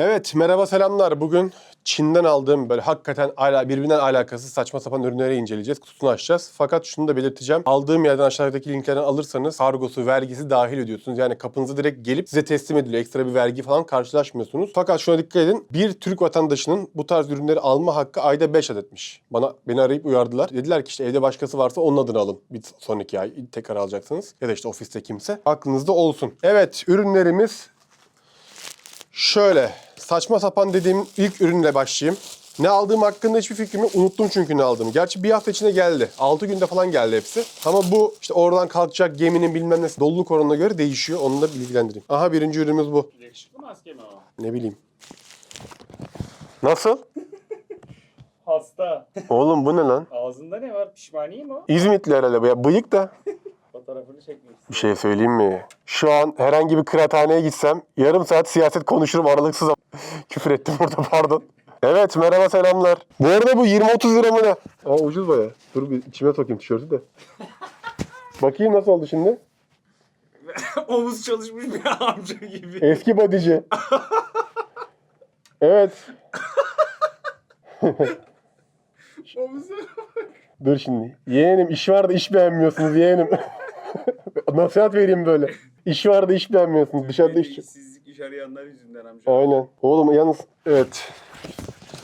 Evet, merhaba selamlar. Bugün Çin'den aldığım böyle hakikaten ala, birbirinden alakasız saçma sapan ürünleri inceleyeceğiz. Kutusunu açacağız. Fakat şunu da belirteceğim. Aldığım yerden aşağıdaki linklerden alırsanız kargosu, vergisi dahil ödüyorsunuz. Yani kapınıza direkt gelip size teslim ediliyor. Ekstra bir vergi falan karşılaşmıyorsunuz. Fakat şuna dikkat edin. Bir Türk vatandaşının bu tarz ürünleri alma hakkı ayda 5 adetmiş. Bana beni arayıp uyardılar. Dediler ki işte evde başkası varsa onun adını alın. Bir sonraki ay tekrar alacaksınız. Ya da işte ofiste kimse. Aklınızda olsun. Evet, ürünlerimiz Şöyle saçma sapan dediğim ilk ürünle başlayayım. Ne aldığım hakkında hiçbir fikrim yok. Unuttum çünkü ne aldığımı. Gerçi bir hafta içinde geldi. 6 günde falan geldi hepsi. Ama bu işte oradan kalkacak geminin bilmem nesi doluluk oranına göre değişiyor. Onu da bilgilendireyim. Aha birinci ürünümüz bu. Yakışıklı maske mi o? Ne bileyim. Nasıl? Hasta. Oğlum bu ne lan? Ağzında ne var? Pişmaniye mi o? İzmitli herhalde bu ya. Bıyık da. Fotoğrafını çekmek Bir şey söyleyeyim mi? Şu an herhangi bir kıraathaneye gitsem yarım saat siyaset konuşurum aralıksız. Küfür ettim burada pardon. Evet merhaba selamlar. Bu arada bu 20-30 lira mı ne? Aa ucuz baya. Dur bir içime sokayım tişörtü de. Bakayım nasıl oldu şimdi? Omuz çalışmış bir amca gibi. Eski bodyci. Evet. Dur şimdi. Yeğenim iş var da iş beğenmiyorsunuz yeğenim. Nasihat vereyim böyle. İş var da iş beğenmiyorsunuz. Dışarıda iş... İşsizlik iş arayanlar yüzünden amca. Aynen. Oğlum yalnız evet.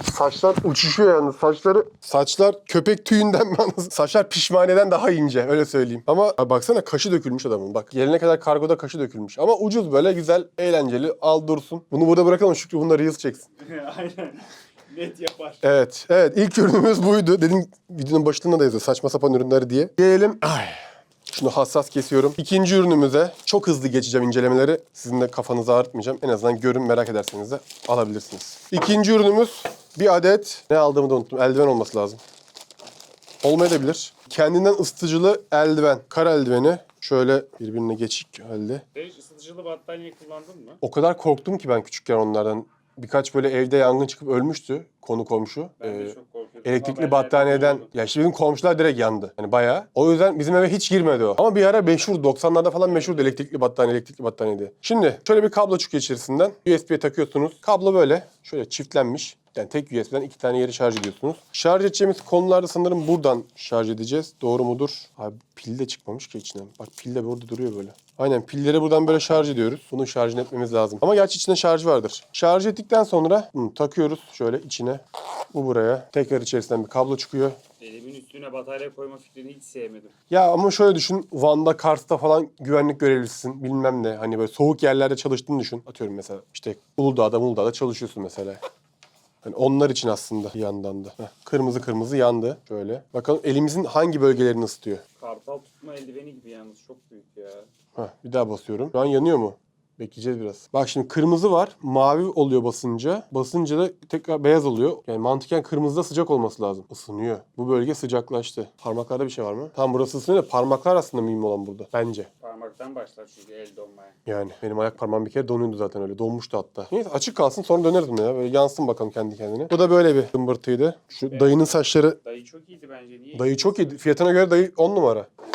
Saçlar uçuşuyor yalnız. Saçları saçlar köpek tüyünden mi? Saçlar pişmaneden daha ince öyle söyleyeyim. Ama abi baksana kaşı dökülmüş adamın. Bak gelene kadar kargoda kaşı dökülmüş. Ama ucuz böyle güzel, eğlenceli. Al dursun. Bunu burada bırakalım Şükrü bunda Reels çeksin. Aynen. Net yapar. Evet. Evet ilk ürünümüz buydu. Dedim videonun başlığında da yazıyor saçma sapan ürünler diye. Gelelim. Ay. Şunu hassas kesiyorum. İkinci ürünümüze çok hızlı geçeceğim incelemeleri. Sizin de kafanızı ağrıtmayacağım. En azından görün merak ederseniz de alabilirsiniz. İkinci ürünümüz bir adet ne aldığımı da unuttum. Eldiven olması lazım. Olmayabilir. Kendinden ısıtıcılı eldiven. Kar eldiveni. Şöyle birbirine geçik halde. Hiç ısıtıcılı battaniye kullandın mı? O kadar korktum ki ben küçükken onlardan. Birkaç böyle evde yangın çıkıp ölmüştü konu komşu. Ben Ee, de çok korkuyordum. Elektrikli Haberlerde battaniyeden duyuyordum. ya işte bizim komşular direkt yandı. Yani bayağı. O yüzden bizim eve hiç girmedi o. Ama bir ara meşhur 90'larda falan meşhurdu elektrikli battaniye elektrikli battaniye diye. Şimdi şöyle bir kablo çıkıyor içerisinden. USB'ye takıyorsunuz. Kablo böyle şöyle çiftlenmiş. Yani tek USB'den iki tane yeri şarj ediyorsunuz. Şarj edeceğimiz konularda sanırım buradan şarj edeceğiz. Doğru mudur? Abi pil de çıkmamış ki içinden. Bak pil de burada duruyor böyle. Aynen pilleri buradan böyle şarj ediyoruz. Bunun şarjını etmemiz lazım. Ama gerçi içinde şarj vardır. Şarj ettikten sonra hı, takıyoruz şöyle içine. Bu buraya. Tekrar içerisinden bir kablo çıkıyor. Elimin üstüne batarya koyma fikrini hiç sevmedim. Ya ama şöyle düşün. Van'da, Kars'ta falan güvenlik görevlisisin. Bilmem ne. Hani böyle soğuk yerlerde çalıştığını düşün. Atıyorum mesela işte Uludağ'da, Uludağ'da çalışıyorsun mesela. Hani onlar için aslında bir yandan da. Heh, kırmızı kırmızı yandı. Şöyle. Bakalım elimizin hangi bölgelerini ısıtıyor. Kartal tutma eldiveni gibi yalnız çok büyük ya. Heh, bir daha basıyorum. Şu an yanıyor mu? Bekleyeceğiz biraz. Bak şimdi kırmızı var. Mavi oluyor basınca. Basınca da tekrar beyaz oluyor. Yani mantıken kırmızıda sıcak olması lazım. Isınıyor. Bu bölge sıcaklaştı. Parmaklarda bir şey var mı? Tam burası ısınıyor da parmaklar aslında mühim olan burada. Bence. Parmaktan başlar çünkü el donmaya. Yani benim ayak parmağım bir kere donuyordu zaten öyle. Donmuştu hatta. Neyse açık kalsın sonra döneriz buna ya. Böyle yansın bakalım kendi kendine. Bu da böyle bir zımbırtıydı. Şu dayının saçları. Dayı çok iyiydi bence. Niye? Dayı çok iyi. Fiyatına göre dayı 10 numara. Ben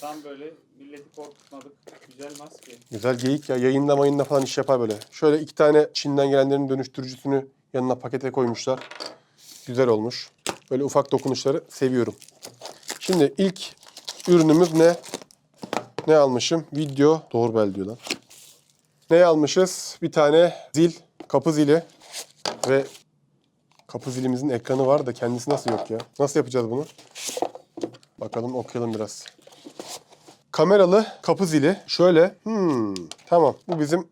tam böyle milleti korkutmadık. Güzel maske. Güzel geyik ya. Yayında mayında falan iş yapar böyle. Şöyle iki tane Çin'den gelenlerin dönüştürücüsünü yanına pakete koymuşlar. Güzel olmuş. Böyle ufak dokunuşları seviyorum. Şimdi ilk ürünümüz ne? Ne almışım? Video. Doorbell diyor lan. Ne almışız? Bir tane zil. Kapı zili. Ve kapı zilimizin ekranı var da kendisi nasıl yok ya? Nasıl yapacağız bunu? Bakalım okuyalım biraz. Kameralı kapı zili. Şöyle. Hmm, tamam. Bu bizim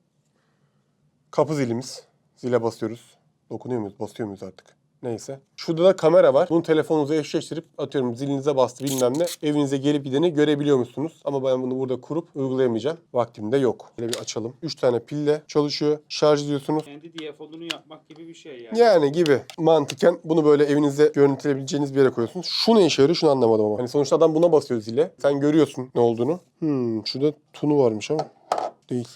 kapı zilimiz. Zile basıyoruz. Dokunuyor muyuz? Basıyor muyuz artık? Neyse. Şurada da kamera var. Bunu telefonunuza eşleştirip atıyorum zilinize bastı bilmem ne. Evinize gelip gideni görebiliyor musunuz? Ama ben bunu burada kurup uygulayamayacağım. Vaktim de yok. Böyle bir açalım. 3 tane pille çalışıyor. Şarj ediyorsunuz. Kendi diyafodunu yapmak gibi bir şey yani. Yani gibi mantıken bunu böyle evinize görüntüleyebileceğiniz bir yere koyuyorsunuz. Şu ne işe yarıyor şunu anlamadım ama. Hani sonuçta adam buna basıyor zile. Sen görüyorsun ne olduğunu. Hmm, şurada tunu varmış ama değil.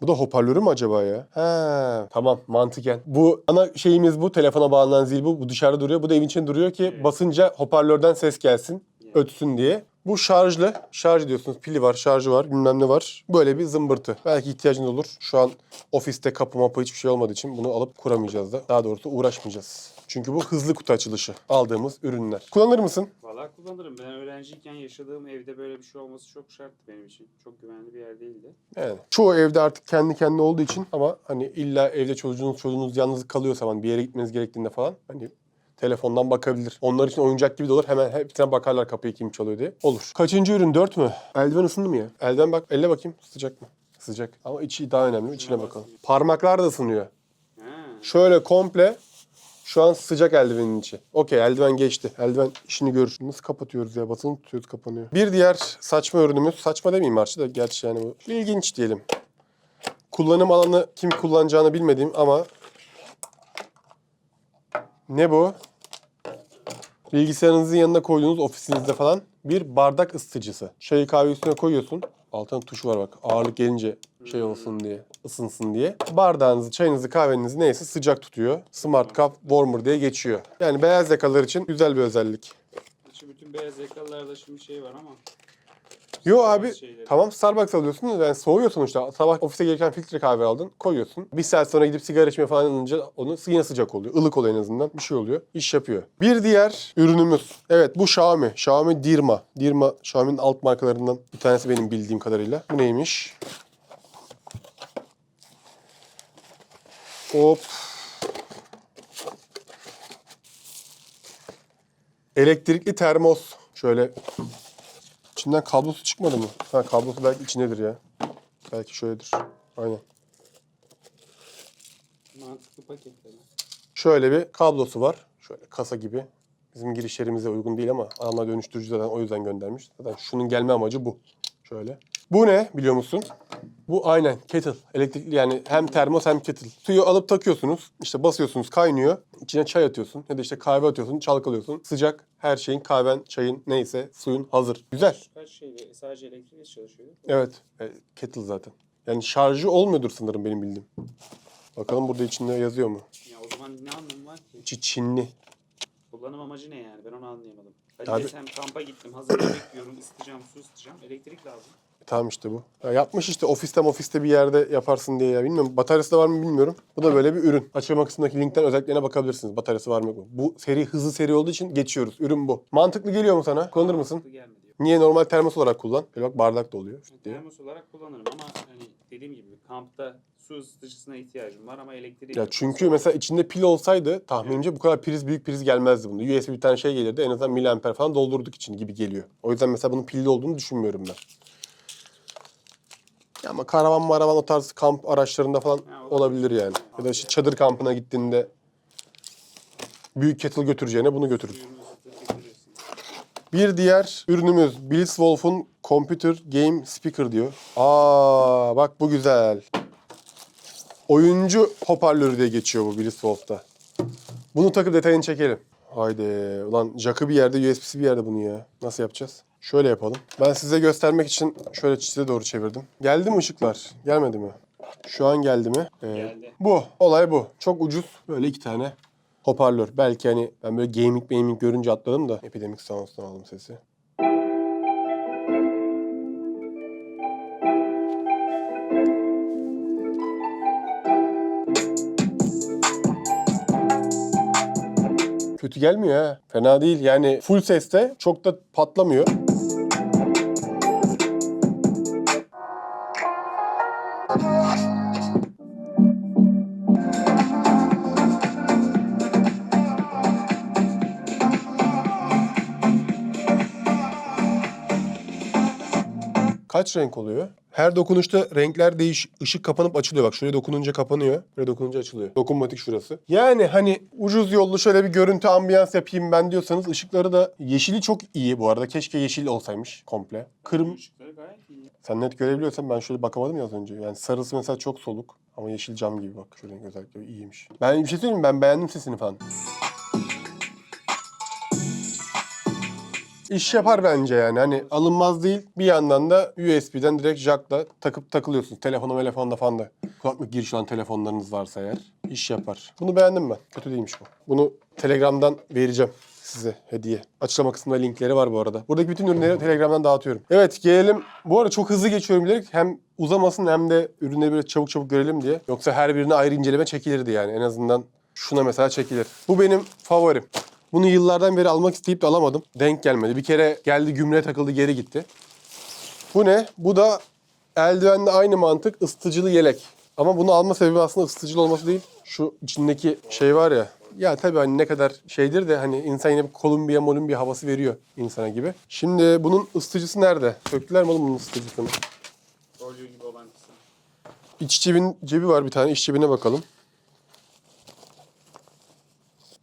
Bu da hoparlörü mü acaba ya? He, tamam mantıken. Bu ana şeyimiz bu. Telefona bağlanan zil bu. Bu dışarıda duruyor. Bu da evin içinde duruyor ki basınca hoparlörden ses gelsin. Ötsün diye. Bu şarjlı. Şarj ediyorsunuz. Pili var, şarjı var, bilmem ne var. Böyle bir zımbırtı. Belki ihtiyacınız olur. Şu an ofiste kapı mapı hiçbir şey olmadığı için bunu alıp kuramayacağız da. Daha doğrusu uğraşmayacağız. Çünkü bu hızlı kutu açılışı. Aldığımız ürünler. Kullanır mısın? Valla kullanırım. Ben öğrenciyken yaşadığım evde böyle bir şey olması çok şarttı benim için. Çok güvenli bir yer değildi. Yani çoğu evde artık kendi kendine olduğu için ama hani illa evde çocuğunuz çocuğunuz yalnız kalıyorsa hani bir yere gitmeniz gerektiğinde falan hani telefondan bakabilir. Onlar için oyuncak gibi de olur. Hemen hepsine bakarlar kapıyı kim çalıyor diye. Olur. Kaçıncı ürün? Dört mü? Eldiven ısındı mı ya? Elden bak. Elle bakayım. Sıcak mı? Sıcak. Ama içi daha önemli. İçine bakalım. Parmaklar da ısınıyor. Şöyle komple şu an sıcak eldivenin içi. Okey eldiven geçti. Eldiven işini görür. Nasıl kapatıyoruz ya? Basılı tutuyoruz kapanıyor. Bir diğer saçma ürünümüz. Saçma demeyeyim Arçı da gerçi yani bu. ilginç diyelim. Kullanım alanı kim kullanacağını bilmediğim ama ne bu? Bilgisayarınızın yanına koyduğunuz ofisinizde falan bir bardak ısıtıcısı. Çayı kahve üstüne koyuyorsun. Altına tuşu var bak. Ağırlık gelince şey olsun diye, ısınsın diye. Bardağınızı, çayınızı, kahvenizi neyse sıcak tutuyor. Smart Cup Warmer diye geçiyor. Yani beyaz yakalılar için güzel bir özellik. Şu bütün beyaz yakalılarda şimdi şey var ama. Yo abi şeyleri. tamam Starbucks alıyorsun yani soğuyor sonuçta. Sabah ofise gelirken filtre kahve aldın koyuyorsun. Bir saat sonra gidip sigara içmeye falan alınca onu yine sıcak oluyor. ılık oluyor en azından. Bir şey oluyor. İş yapıyor. Bir diğer ürünümüz. Evet bu Xiaomi. Xiaomi Dirma. Dirma Xiaomi'nin alt markalarından bir tanesi benim bildiğim kadarıyla. Bu neymiş? Hop. Elektrikli termos. Şöyle İçinden kablosu çıkmadı mı? Ha kablosu belki içindedir ya. Belki şöyledir. Aynen. Mantıklı paketler. Şöyle bir kablosu var. Şöyle kasa gibi. Bizim girişlerimize uygun değil ama adamlar dönüştürücü zaten o yüzden göndermiş. Zaten şunun gelme amacı bu. Şöyle. Bu ne biliyor musun? Bu aynen kettle. Elektrikli yani hem termos hem kettle. Suyu alıp takıyorsunuz. işte basıyorsunuz kaynıyor. İçine çay atıyorsun ya da işte kahve atıyorsun çalkalıyorsun. Sıcak her şeyin kahven, çayın neyse suyun hazır. Güzel. Kaç şeyle sadece elektrikle çalışıyor. Evet. e, kettle zaten. Yani şarjı olmuyordur sanırım benim bildiğim. Bakalım burada içinde yazıyor mu? Ya o zaman ne anlamı var ki? İçi Çinli. Kullanım amacı ne yani? Ben onu anlayamadım. Hadi Abi- desem kampa gittim. Hazır yemek yiyorum. ısıtacağım, su ısıtacağım. Elektrik lazım. Tamam işte bu. Ya yapmış işte ofiste ofiste bir yerde yaparsın diye ya. Bilmiyorum bataryası da var mı bilmiyorum. Bu da böyle bir ürün. Açıklama kısmındaki linkten özelliklerine bakabilirsiniz. Bataryası var mı yok mu? Bu seri hızlı seri olduğu için geçiyoruz. Ürün bu. Mantıklı geliyor mu sana? Kullanır mısın? Gelmedi. Niye normal termos olarak kullan? Böyle bak bardak da oluyor. diye. Termos olarak kullanırım ama hani dediğim gibi kampta su ısıtıcısına ihtiyacım var ama elektriği Ya yok. çünkü mesela içinde pil olsaydı tahminimce bu kadar priz büyük priz gelmezdi bunda. USB bir tane şey gelirdi en azından miliamper falan doldurduk için gibi geliyor. O yüzden mesela bunun pilli olduğunu düşünmüyorum ben. Ya ama karavan maravan o tarz kamp araçlarında falan olabilir yani. Ya da işte çadır kampına gittiğinde büyük kettle götüreceğine bunu götürür. Bir diğer ürünümüz Blitzwolf'un Computer Game Speaker diyor. Aa bak bu güzel. Oyuncu hoparlörü diye geçiyor bu Blitzwolf'ta. Bunu takıp detayını çekelim. Haydi. Ulan jack'ı bir yerde, USB'si bir yerde bunu ya. Nasıl yapacağız? Şöyle yapalım. Ben size göstermek için şöyle çiçeğe doğru çevirdim. Geldi mi ışıklar? Gelmedi mi? Şu an geldi mi? Ee, Geldi. Bu. Olay bu. Çok ucuz. Böyle iki tane hoparlör. Belki hani ben böyle gaming gaming görünce atladım da Epidemic Sounds'tan aldım sesi. Kötü gelmiyor ha. Fena değil. Yani full seste çok da patlamıyor. Kaç renk oluyor? Her dokunuşta renkler değiş, ışık kapanıp açılıyor. Bak şuraya dokununca kapanıyor, buraya dokununca açılıyor. Dokunmatik şurası. Yani hani ucuz yollu şöyle bir görüntü ambiyans yapayım ben diyorsanız ışıkları da yeşili çok iyi bu arada. Keşke yeşil olsaymış komple. Kırm Işıkları gayet iyi. sen net görebiliyorsan ben şöyle bakamadım ya az önce. Yani sarısı mesela çok soluk ama yeşil cam gibi bak. Şöyle özellikle iyiymiş. Ben bir şey söyleyeyim mi? Ben beğendim sesini falan. İş yapar bence yani. Hani alınmaz değil. Bir yandan da USB'den direkt jackla takıp takılıyorsunuz. Telefona telefonda falan da. Kulaklık girişi olan telefonlarınız varsa eğer. iş yapar. Bunu beğendim ben. Kötü değilmiş bu. Bunu Telegram'dan vereceğim size hediye. Açıklama kısmında linkleri var bu arada. Buradaki bütün ürünleri Telegram'dan dağıtıyorum. Evet gelelim. Bu arada çok hızlı geçiyorum bilerek hem uzamasın hem de ürünleri böyle çabuk çabuk görelim diye. Yoksa her birini ayrı inceleme çekilirdi yani. En azından şuna mesela çekilir. Bu benim favorim. Bunu yıllardan beri almak isteyip de alamadım. Denk gelmedi. Bir kere geldi gümrüğe takıldı geri gitti. Bu ne? Bu da eldivenle aynı mantık ısıtıcılı yelek. Ama bunu alma sebebi aslında ısıtıcılı olması değil. Şu içindeki şey var ya. Ya tabii hani ne kadar şeydir de hani insan yine bir Kolumbiya molumbiya havası veriyor insana gibi. Şimdi bunun ısıtıcısı nerede? Söktüler mi oğlum bunun ısıtıcısını? Folyo gibi olan kısım. İç cebin cebi var bir tane. İç cebine bakalım.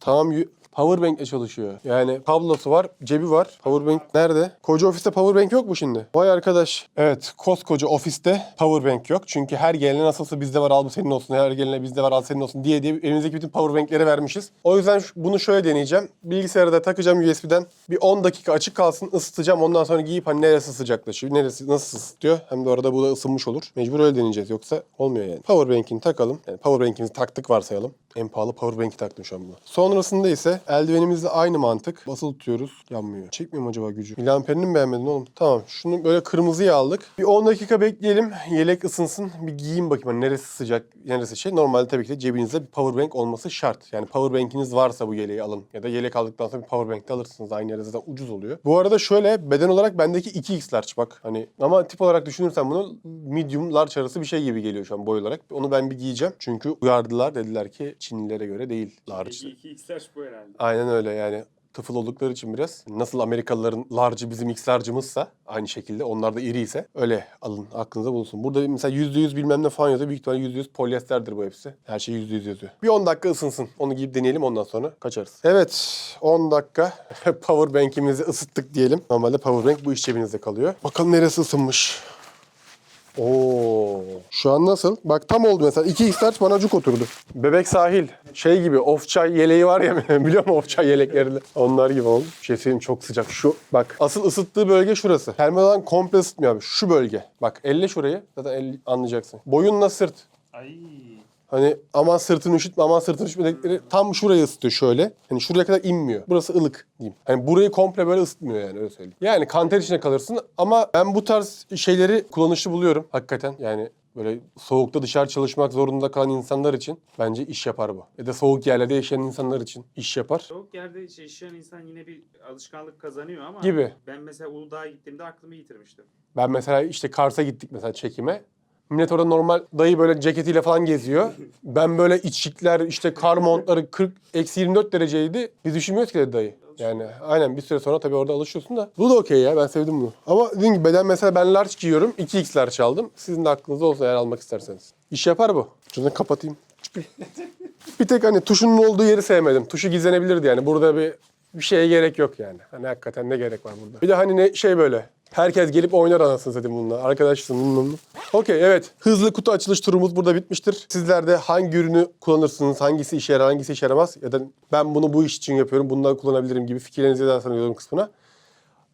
Tamam Powerbank'le çalışıyor. Yani kablosu var, cebi var. Powerbank nerede? Koca ofiste powerbank yok mu şimdi? Vay arkadaş. Evet, koskoca ofiste powerbank yok. Çünkü her gelene nasılsa bizde var al bu senin olsun, her gelene bizde var al senin olsun diye diye elimizdeki bütün powerbankleri vermişiz. O yüzden bunu şöyle deneyeceğim. Bilgisayara da takacağım USB'den. Bir 10 dakika açık kalsın, ısıtacağım. Ondan sonra giyip hani neresi sıcaklaşıyor, neresi nasıl ısıtıyor. Hem de orada bu da ısınmış olur. Mecbur öyle deneyeceğiz. Yoksa olmuyor yani. Powerbank'ini takalım. Yani powerbank'imizi taktık varsayalım. En pahalı powerbank'i taktım şu an buna. Sonrasında ise eldivenimizle aynı mantık. Basılı tutuyoruz. Yanmıyor. Çekmiyor mu acaba gücü? Miliamperini mi beğenmedin oğlum? Tamam. Şunu böyle kırmızıya aldık. Bir 10 dakika bekleyelim. Yelek ısınsın. Bir giyeyim bakayım. Hani neresi sıcak, neresi şey. Normalde tabii ki de cebinizde bir powerbank olması şart. Yani powerbank'iniz varsa bu yeleği alın. Ya da yelek aldıktan sonra bir powerbank de alırsınız. Aynı yerde zaten ucuz oluyor. Bu arada şöyle beden olarak bendeki 2x large bak. Hani ama tip olarak düşünürsen bunu medium large arası bir şey gibi geliyor şu an boy olarak. Onu ben bir giyeceğim. Çünkü uyardılar. Dediler ki Çinlilere göre değil large. Peki 2 x'ler bu herhalde. Aynen öyle yani tıfıl oldukları için biraz. Nasıl Amerikalıların large'ı bizim X large'ımızsa aynı şekilde onlar da iri ise öyle alın aklınıza bulunsun. Burada mesela %100 bilmem ne falan yazıyor. Büyük ihtimalle %100 polyesterdir bu hepsi. Her şey %100 yazıyor. Bir 10 dakika ısınsın. Onu giyip deneyelim ondan sonra kaçarız. Evet 10 dakika powerbank'imizi ısıttık diyelim. Normalde powerbank bu iş cebinizde kalıyor. Bakalım neresi ısınmış. Oo. Şu an nasıl? Bak tam oldu mesela. 2 x large bana cuk oturdu. Bebek sahil. Şey gibi off çay yeleği var ya biliyor musun off çay yeleklerini? Onlar gibi oldu. Bir şey söyleyeyim çok sıcak. Şu bak asıl ısıttığı bölge şurası. Termal olan komple ısıtmıyor abi. Şu bölge. Bak elle şurayı. Zaten elle anlayacaksın. Boyunla sırt. Ay. Hani aman sırtını üşütme, aman sırtını üşütme dedikleri tam şurayı ısıtıyor şöyle. Hani şuraya kadar inmiyor. Burası ılık diyeyim. Hani burayı komple böyle ısıtmıyor yani öyle söyleyeyim. Yani kanter içine kalırsın ama ben bu tarz şeyleri kullanışlı buluyorum hakikaten. Yani böyle soğukta dışarı çalışmak zorunda kalan insanlar için bence iş yapar bu. Ya da soğuk yerlerde yaşayan insanlar için iş yapar. Soğuk yerde yaşayan insan yine bir alışkanlık kazanıyor ama Gibi. ben mesela Uludağ'a gittiğimde aklımı yitirmiştim. Ben mesela işte Kars'a gittik mesela çekime. Millet orada normal dayı böyle ceketiyle falan geziyor. Ben böyle içlikler işte kar montları 40 eksi 24 dereceydi. Biz düşünmüyoruz ki dedi dayı. Yani aynen bir süre sonra tabii orada alışıyorsun da. Bu da okey ya ben sevdim bunu. Ama dediğim gibi beden mesela ben large giyiyorum. 2x large aldım. Sizin de aklınızda olsun eğer almak isterseniz. İş yapar bu. Şunu kapatayım. bir tek hani tuşunun olduğu yeri sevmedim. Tuşu gizlenebilirdi yani. Burada bir bir şeye gerek yok yani. Hani hakikaten ne gerek var burada. Bir de hani ne şey böyle. Herkes gelip oynar anasını satayım bununla. Arkadaşsın bununla. Okey evet. Hızlı kutu açılış turumuz burada bitmiştir. Sizler de hangi ürünü kullanırsınız? Hangisi işe yarar, hangisi işe yaramaz? Ya da ben bunu bu iş için yapıyorum. Bundan kullanabilirim gibi fikirlerinizi yazarsanız yorum kısmına.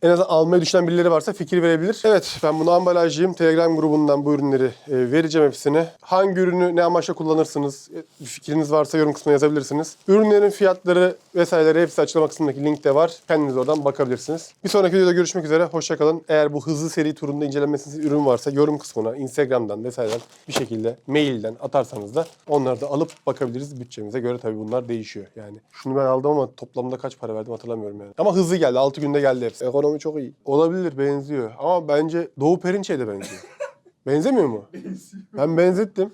En azından almayı düşünen birileri varsa fikir verebilir. Evet ben bunu ambalajcıyım. Telegram grubundan bu ürünleri e, vereceğim hepsini. Hangi ürünü ne amaçla kullanırsınız? E, Bir fikriniz varsa yorum kısmına yazabilirsiniz. Ürünlerin fiyatları vesaireleri hepsi açıklama kısmındaki linkte var. Kendiniz oradan bakabilirsiniz. Bir sonraki videoda görüşmek üzere. Hoşçakalın. Eğer bu hızlı seri turunda incelenmesiniz ürün varsa yorum kısmına Instagram'dan vesaireden bir şekilde mailden atarsanız da onları da alıp bakabiliriz. Bütçemize göre tabii bunlar değişiyor. Yani şunu ben aldım ama toplamda kaç para verdim hatırlamıyorum yani. Ama hızlı geldi. 6 günde geldi hepsi. Ekonomi çok iyi. Olabilir benziyor. Ama bence Doğu Perinçek'e de benziyor. Benzemiyor mu? Ben benzettim.